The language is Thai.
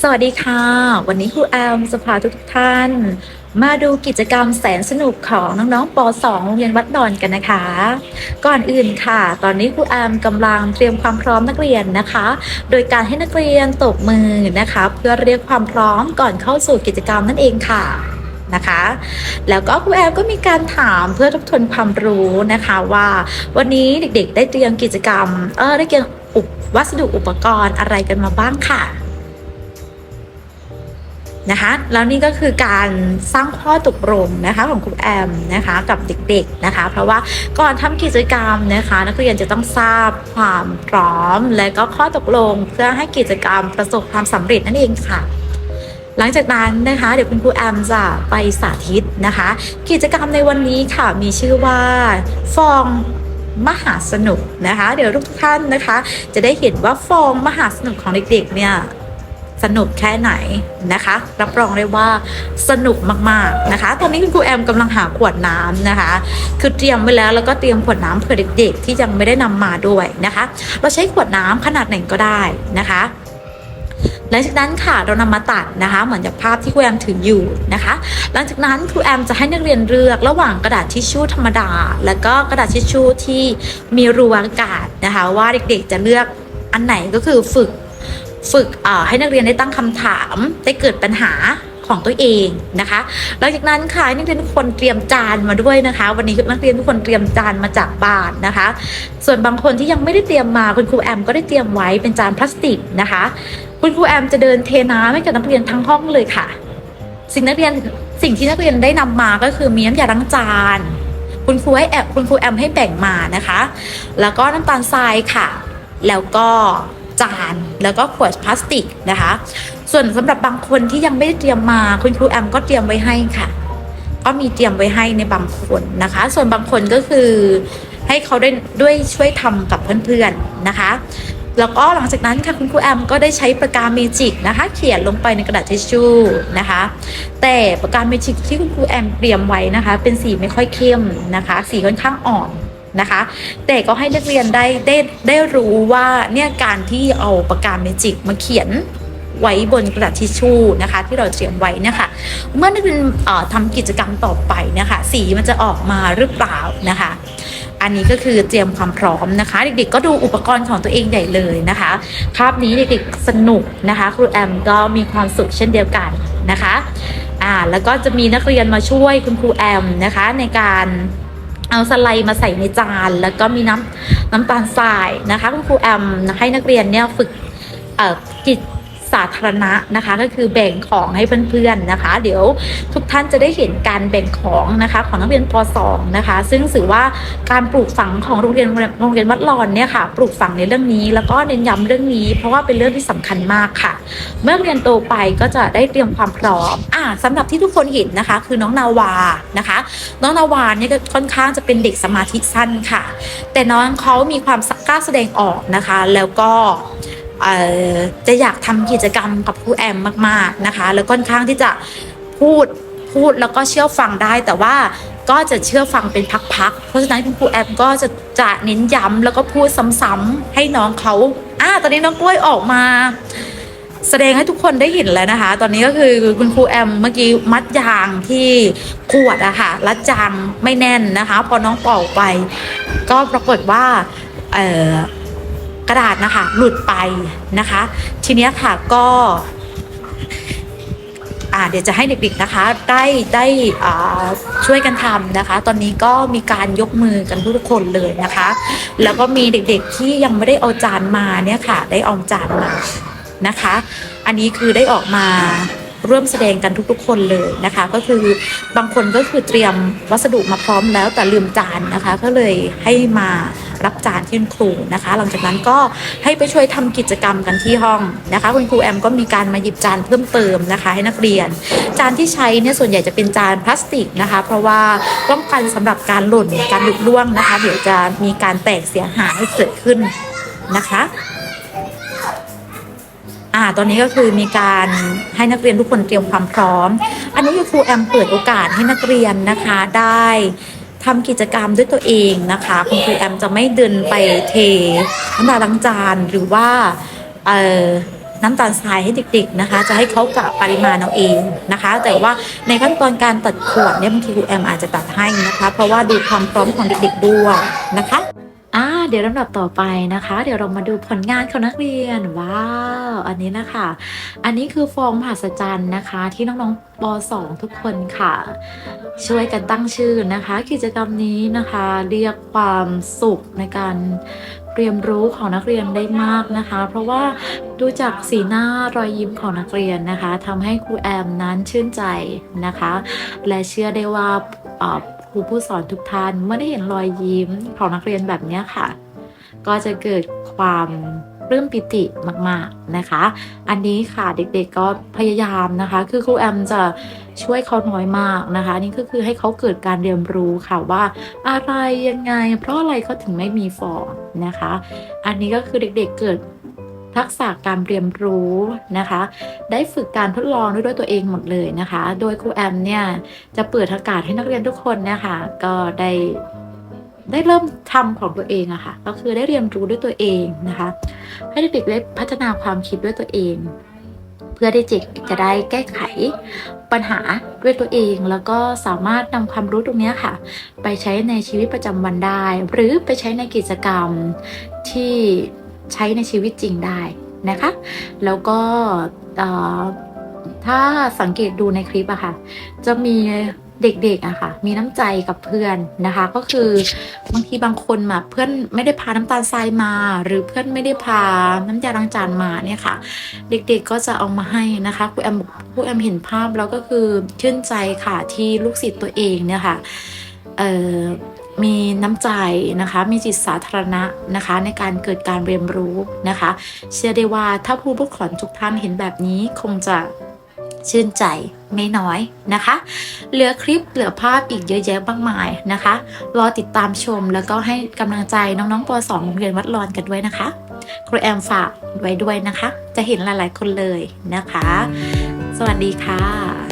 สวัสดีค่ะ วันนี้ครูแอมจะพาทุกท่าน มาดูกิจกรรมแสนสนุกของน้องๆป .2 โรงเรียนวัดดอนกันนะคะ ก่อนอื่นค่ะ ตอนนี้ครูแอมกำลังเตรียมความพร้อมนักเรียนนะคะ โดยการให้นักเรียนตบมือนะคะ เพื่อเรียกความพร้อมก่อนเข้าสู่กิจกรรมนั่นเองค่ะนะคะ แล้วก็ครูแอมก็มีการถามเพื่อทบทวนความรู้นะคะว่า วันนี้เด็กๆ ได้เตรียมกิจกรรมเออได้เตรียมวัสดุอุปกรณ์อะไรกันมาบ้างค่ะ นะคะแล้วนี่ก็คือการสร้างข้อตกลงนะคะของครูแอมนะคะกับเด็กๆนะคะ เพราะว่าก่อนทำกิจกรรมนะคะนักเรียนจะต้องทราบความพร้อม และก็ข้อตกลงเพื่อให้กิจกรรมประสบความสำเร็จนั่นเองค่ะ หลังจากนั้นนะคะ เดี๋ยวคุณครูแอมจะไปสาธิตนะคะ กิจกรรมในวันนี้ค่ะมีชื่อว่าฟองมหาสนุกนะคะ เดี๋ยวทุกท่านนะคะ จะได้เห็นว่าฟองมหาสนุกของเด็กๆเนี่ย สนุกแค่ไหนนะคะ รับรองได้ว่าสนุกมากๆนะคะ ตอนนี้คุณครูแอมกำลังหาขวดน้ำนะคะ คือเตรียมไว้แล้วแล้วก็เตรียมขวดน้ำเผื่อเด็กๆ ที่ยังไม่ได้นำมาด้วยนะคะ เราใช้ขวดน้ำขนาดไหนก็ได้นะคะหลังจากนั้นค่ะเรานำมาตัดนะคะ เหมือนจากภาพที่ครูแอมถืออยู่นะคะ หลังจากนั้นครูแอมจะให้นักเรียนเลือกระหว่างกระดาษทิชชู่ธรรมดา แล้วก็กระดาษทิชชู่ที่มีรูอากาศนะคะ ว่าเด็กๆจะเลือกอันไหนก็คือฝึก ฝึกให้นักเรียนได้ตั้งคำถามได้เกิดปัญหาของตัวเองนะคะ หลังจากนั้นค่ะนักเรียนทุกคนเตรียมจานมาด้วยนะคะ วันนี้นักเรียนทุกคนเตรียมจานมาจากบ้านนะคะ ส่วนบางคนที่ยังไม่ได้เตรียมมาคุณครูแอมก็ได้เตรียมไว้เป็นจานพลาสติกนะคะ คุณครูแอมจะเดินเทน้ำให้กับนักเรียนทั้งห้องเลยค่ะ สิ่งนักเรียนสิ่งที่นักเรียนได้นำมาก็คือมีน้ำยาล้างจาน คุณครูให้แอบคุณครูแอมให้แบ่งมานะคะ แล้วก็น้ำตาลทรายค่ะ แล้วก็ จานแล้วก็ขวดพลาสติกนะคะ ส่วนสำหรับบางคนที่ยังไม่ได้เตรียมมาคุณครูแอมก็เตรียมไว้ให้ค่ะ ก็มีเตรียมไว้ให้ในบางคนนะคะ ส่วนบางคนก็คือให้เขาได้ด้วยช่วยทำกับเพื่อนๆนะคะแล้วก็หลังจากนั้นค่ะคุณครูแอมก็ได้ใช้ปากกาเมจิกนะคะ เขียนลงไปในกระดาษทิชชู่นะคะ แต่ปากกาเมจิกที่คุณครูแอมเตรียมไว้นะคะ เป็นสีไม่ค่อยเข้มนะคะ สีค่อนข้างอ่อน นะคะ แต่ก็ให้นักเรียนได้ได้ได้รู้ว่าเนี่ยการที่เอาปากกาเมจิกมาเขียนไว้บนกระดาษทิชชู่นะคะ ที่เราเตรียมไว้เนะคะเมื่อนักเรียนทำกิจกรรมต่อไปนะคะ สีมันจะออกมาหรือเปล่านะคะ อันนี้ก็คือเตรียมความพร้อมนะคะ เด็กๆ ก็ดูอุปกรณ์ของตัวเองใหญ่เลยนะคะภาพนี้เด็กๆสนุกนะคะ ครูแอมก็มีความสุขเช่นเดียวกันนะคะอ่าแล้วก็จะมีนักเรียนมาช่วยคุณครูแอมนะคะในการ เอาสไลด์มาใส่ในจาน แล้วก็มีน้ำน้ำตาลทรายนะคะ คุณครูแอมให้นักเรียนเนี่ยฝึกจิต สาธารณะนะคะ ก็คือแบ่งของให้เพื่อนๆนะคะ เดี๋ยวทุกท่านจะได้เห็นการแบ่งของนะคะ ของนักเรียนป .2 นะคะ ซึ่งถือว่าการปลูกฝังของโรงเรียนโรงเรียนวัดรอนเนี่ยค่ะ ปลูกฝังในเรื่องนี้ แล้วก็เน้นย้ำเรื่องนี้ เพราะว่าเป็นเรื่องที่สำคัญมากค่ะ เมื่อเรียนโตไปก็จะได้เตรียมความพร้อมอ่าสำหรับที่ทุกคนเห็นนะคะ คือน้องนาวานะคะ น้องนาวาเนี่ยก็ค่อนข้างจะเป็นเด็กสมาธิสั้นค่ะ แต่น้องเขามีความกล้าแสดงออกนะคะ แล้วก็ จะอยากทำกิจกรรมกับครูแอมมากๆนะคะ แล้วค่อนข้างที่จะพูดพูดแล้วก็เชื่อฟังได้แต่ว่าก็จะเชื่อฟังเป็นพักๆ เพราะฉะนั้นคุณครูแอมก็จะจะเน้นย้ำแล้วก็พูดซ้ำๆให้น้องเขาอ่าตอนนี้น้องกล้วยออกมา แสดงให้ทุกคนได้เห็นแล้วนะคะ ตอนนี้ก็คือคุณครูแอมเมื่อกี้มัดยางที่ขวดอะค่ะรัดยางไม่แน่นนะคะ พอน้องป่าไป ก็ปรากฏว่าเอ่อ กระดาษนะคะ หลุดไปนะคะ ทีนี้ค่ะก็อ่าเดี๋ยวจะให้เด็กๆนะคะได้ได้ช่วยกันทำนะคะ ตอนนี้ก็มีการยกมือกันทุกคนเลยนะคะ แล้วก็มีเด็กๆที่ยังไม่ได้เอาจานมาเนี่ยค่ะ ได้เอาจานมานะคะ อันนี้คือได้ออกมาร่วมแสดงกันทุกๆ คนเลยนะคะ ก็คือบางคนก็คือเตรียมวัสดุมาพร้อมแล้วแต่ลืมจานนะคะ ก็เลยให้มา รับจานที่คุณครูนะคะ หลังจากนั้นก็ให้ไปช่วยทำกิจกรรมกันที่ห้องนะคะ คุณครูแอมก็มีการมาหยิบจานเพิ่มเติมนะคะ ให้นักเรียน จานที่ใช้เนี่ยส่วนใหญ่จะเป็นจานพลาสติกนะคะ เพราะว่าป้องกันสำหรับการหล่นการหลุดร่วงนะคะ เดี๋ยวจะมีการแตกเสียหายเกิดขึ้นนะคะอ่าตอนนี้ก็คือมีการให้นักเรียนทุกคนเตรียมความพร้อม อันนี้คือครูแอมเปิดโอกาสให้นักเรียนนะคะได้ ทำกิจกรรมด้วยตัวเองนะคะ คุณครูแอมจะไม่เดินไปเทน้ำตาล้างจานหรือว่าเน้ำตาลทรายให้เด็กๆนะคะ จะให้เขากะปริมาณเอาเองนะคะ แต่ว่าในขั้นตอนการตัดขวดเนี่ยบางทีครูแอมอาจจะตัดให้นะคะ เพราะว่าดูความพร้อมของเด็กๆด้วยนะคะ อ่าเดี๋ยวลำดับต่อไปนะคะ เดี๋ยวเรามาดูผลงานของนักเรียน ว้าว อันนี้นะคะ อันนี้คือฟองมหัศจรรย์นะคะ ที่น้องๆป .2 ทุกคนค่ะ ช่วยกันตั้งชื่อนะคะ กิจกรรมนี้นะคะ เรียกความสุขในการเรียนรู้ของนักเรียนได้มากนะคะ เพราะว่าดูจากสีหน้ารอยยิ้มของนักเรียนนะคะทำให้ครูแอมนั้นชื่นใจนะคะ และเชื่อได้ว่า ครูผู้สอนทุกท่านเมื่อได้เห็นรอยยิ้มของนักเรียนแบบนี้ค่ะ ก็จะเกิดความปลื้มปิติมาก ๆนะคะ อันนี้ค่ะเด็กๆก็พยายามนะคะ คือครูแอมจะช่วยเขาน้อยมากนะคะ นี่ก็คือให้เขาเกิดการเรียนรู้ค่ะว่าอะไรยังไง เพราะอะไรเขาถึงไม่มีฟองนะคะ อันนี้ก็คือเด็กๆเกิด ทักษะการเรียนรู้นะคะ ได้ฝึกการทดลองด้วยด้วยตัวเองหมดเลยนะคะ โดยครูแอมเนี่ยจะเปิดโอกาสให้นักเรียนทุกคนเนี่ยค่ะก็ได้ได้เริ่มทำของตัวเองอะค่ะ ก็คือได้เรียนรู้ด้วยตัวเองนะคะ ให้เด็กๆได้พัฒนาความคิดด้วยตัวเอง เพื่อที่เด็กจะได้แก้ไขปัญหาด้วยตัวเอง แล้วก็สามารถนำความรู้ตรงนี้ค่ะ ไปใช้ในชีวิตประจำวันได้ หรือไปใช้ในกิจกรรมที่ ใช้ในชีวิตจริงได้นะคะ แล้วก็ถ้าสังเกตดูในคลิปอะค่ะ จะมีเด็กๆอะค่ะ มีน้ำใจกับเพื่อนนะคะ ก็คือบางทีบางคนมาเพื่อนไม่ได้พาน้ำตาลทรายมา หรือเพื่อนไม่ได้พาน้ำยาล้างจานมาเนี่ยค่ะ เด็กๆก็จะเอามาให้นะคะครูแอมครูแอมเห็นภาพแล้วก็คือชื่นใจค่ะที่ลูกศิษย์ตัวเองเนี่ยค่ะเอ่อ มีน้ำใจนะคะ มีจิตสาธารณะนะคะ ในการเกิดการเรียนรู้นะคะ เชื่อได้ว่าถ้าผู้ปกครองทุกท่านเห็นแบบนี้คงจะชื่นใจไม่น้อยนะคะ เหลือคลิปเหลือภาพอีกเยอะแยะมากมายนะคะ รอติดตามชมแล้วก็ให้กำลังใจน้องๆป .2 โรงเรียนวัดรอนกันด้วยนะคะครูแอมฝากไว้ด้วยนะคะ จะเห็นหลายๆคนเลยนะคะ สวัสดีค่ะ